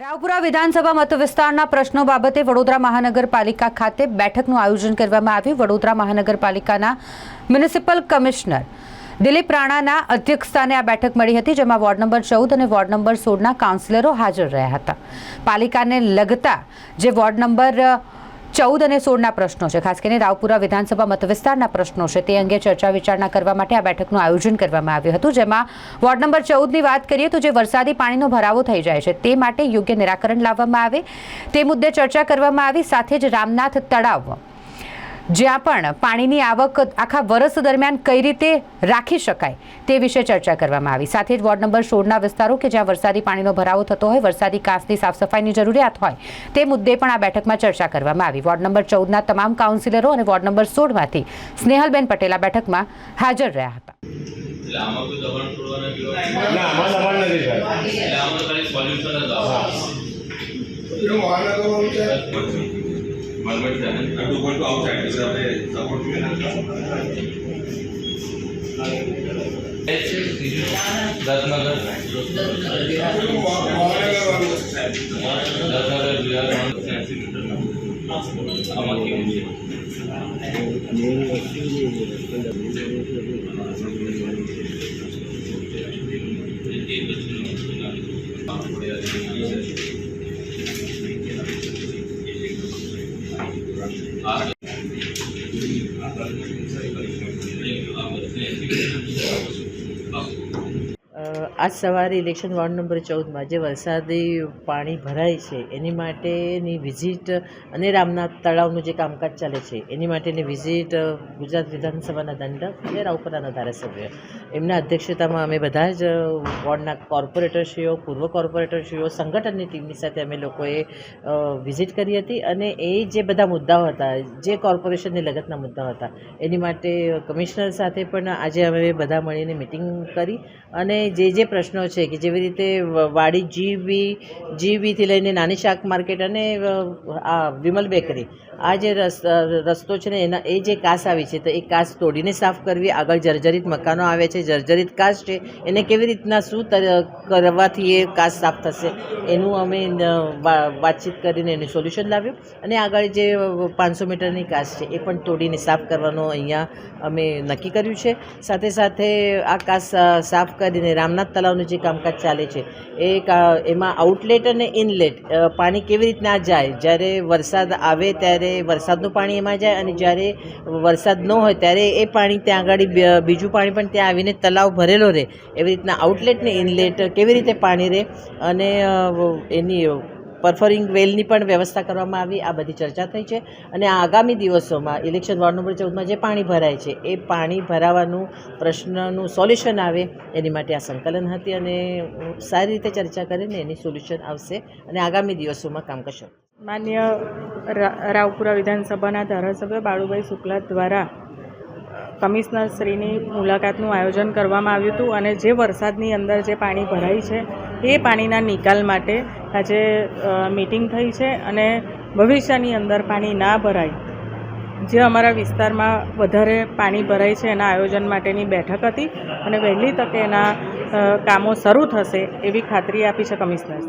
રાવપુરા વિધાનસભા મતવિસ્તારના પ્રશ્નો બાબતે વડોદરા મહાનગરપાલિકા ખાતે બેઠકનું આયોજન કરવામાં આવ્યું. વડોદરા મહાનગરપાલિકાના મ્યુનિસિપલ કમિશનર દિલીપ રાણાના અધ્યક્ષસ્થાને આ બેઠક મળી હતી, જેમાં વોર્ડ નંબર ચૌદ અને વોર્ડ નંબર સોળના કાઉન્સિલરો હાજર રહ્યા હતા. પાલિકાને લગતા જે વોર્ડ નંબર ચૌદ અને સોળના પ્રશ્નો છે. ખાસ કરીને રાવપુરા વિધાનસભા મત વિસ્તારના પ્રશ્નો છે. તે અંગે ચર્ચા વિચારણા કરવા માટે આ બેઠકનું આયોજન કરવામાં આવ્યું હતું. જેમાં વોર્ડ નંબર ચૌદની વાત કરીએ તો જે વરસાદી પાણીનો ભરાવો થઈ જાય છે, તે માટે યોગ્ય નિરાકરણ લાવવામાં આવે. તે મુદ્દે ચર્ચા કરવામાં આવી. સાથે જ રામનાથ તળાવ જ્યાં પણ પાણીની આવક આખા વર્ષ દરમિયાન કઈ રીતે રાખી શકાય તે વિશે ચર્ચા કરવામાં આવી. સાથે જ વોર્ડ નંબર સોળના વિસ્તારો કે જ્યાં વરસાદી પાણીનો ભરાવો થતો હોય વરસાદી કાંસની સાફ સફાઈની જરૂરિયાત હોય તે મુદ્દે પણ આ બેઠકમાં ચર્ચા કરવામાં આવી. વોર્ડ નંબર ચૌદના તમામ કાઉન્સિલરો અને વોર્ડ નંબર સોળમાંથી સ્નેહલબેન પટેલ આ બેઠકમાં હાજર રહ્યા હતા. એટલે આમાં કોઈ દબાણ છોડવાના વિરોધ ના આમાં દબાણ નથી સાહેબ. એટલે આમાં ખાલી સોલ્યુશન જ આવે એનું મહાનગરનું છે મગજ છે ને ટુ ગો ટુ આઉટસાઇડ એટલે આપણે સપોર્ટ જોઈએ ને એ છે ત્રીજું દસનગર એનું મહાનગરવાળું છે あ આજ સવારે ઇલેક્શન વોર્ડ નંબર ચૌદમાં જે વરસાદી પાણી ભરાય છે, એની માટેની વિઝિટ અને રામનાથ તળાવનું જે કામકાજ ચાલે છે, એની માટેની વિઝિટ ગુજરાત વિધાનસભાના દંડક અને રાઉપરાના ધારાસભ્ય. એમના અધ્યક્ષતામાં અમે બધા જ વોર્ડના કોર્પોરેટરશ્રીઓ, પૂર્વ કોર્પોરેટરશ્રીઓ, સંગઠનની ટીમની સાથે અમે લોકોએ વિઝિટ કરી હતી અને એ જે બધા મુદ્દાઓ હતા, જે કોર્પોરેશનની લગતના મુદ્દાઓ હતા, એની માટે કમિશનર સાથે પણ આજે અમે બધા મળીને મિટિંગ કરી અને જે જે પ્રશ્નો છે કે જેવી રીતે વાડી જીબી જીબીથી લઈને નાની શાક માર્કેટ અને આ વિમલ બેકરી, આ જે રસ- રસ્તો છે ને એના, એ જે કાસ આવી છે તો એ કાસ તોડીને સાફ કરવી, આગળ જર્જરિત મકાનો આવે છે, જર્જરિત કાસ છે, એને કેવી રીતના શું કરવાથી એ કાસ સાફ થશે એનું અમે વાતચીત કરીને એનું સોલ્યુશન લાવ્યું અને આગળ જે પાંચસો મીટરની કાસ છે એ પણ તોડીને સાફ કરવાનો અહીંયા અમે નક્કી કર્યું છે. સાથે સાથે આ કાસ સાફ કરીને રામનાથ તળાવનું જે કામકાજ ચાલે છે, એ એમાં આઉટલેટ અને ઇનલેટ પાણી કેવી રીતના જાય? જ્યારે વરસાદ આવે ત્યારે વરસાદનું પાણી એમાં જાય અને જ્યારે વરસાદ ન હોય ત્યારે એ પાણી ત્યાં આગળ બીજું પાણી પણ ત્યાં આવીને તલાવ ભરેલો રહે. એવી રીતના આઉટલેટ ને ઇનલેટ કેવી રીતે પાણી રહે? અને એની પરફરિંગ વેલની પણ વ્યવસ્થા કરવામાં આવી, આ બધી ચર્ચા થઈ છે. અને આગામી દિવસોમાં ઇલેક્શન વોર્ડ નંબર ચૌદમાં જે પાણી ભરાય છે, એ પાણી ભરાવાનું પ્રશ્નનું સોલ્યુશન આવે, એની માટે આ સંકલન હતી અને સારી રીતે ચર્ચા કરીને એની સોલ્યુશન આવશે અને આગામી દિવસોમાં કામ કરશે. માન્ય રાવપુરા વિધાનસભાના ધારાસભ્ય બાળુભાઈ શુક્લા દ્વારા કમિશનર શ્રીની મુલાકાતનું આયોજન કરવામાં આવ્યું હતું અને જે વરસાદની અંદર જે પાણી ભરાય છે એ પાણીના નિકાલ માટે આજે મિટિંગ થઈ છે અને ભવિષ્યની અંદર પાણી ના ભરાય. જે અમારા વિસ્તારમાં વધારે પાણી ભરાય છે એના આયોજન માટેની બેઠક હતી અને વહેલી તકે એના કામો શરૂ થશે એવી ખાતરી આપી છે કમિશનર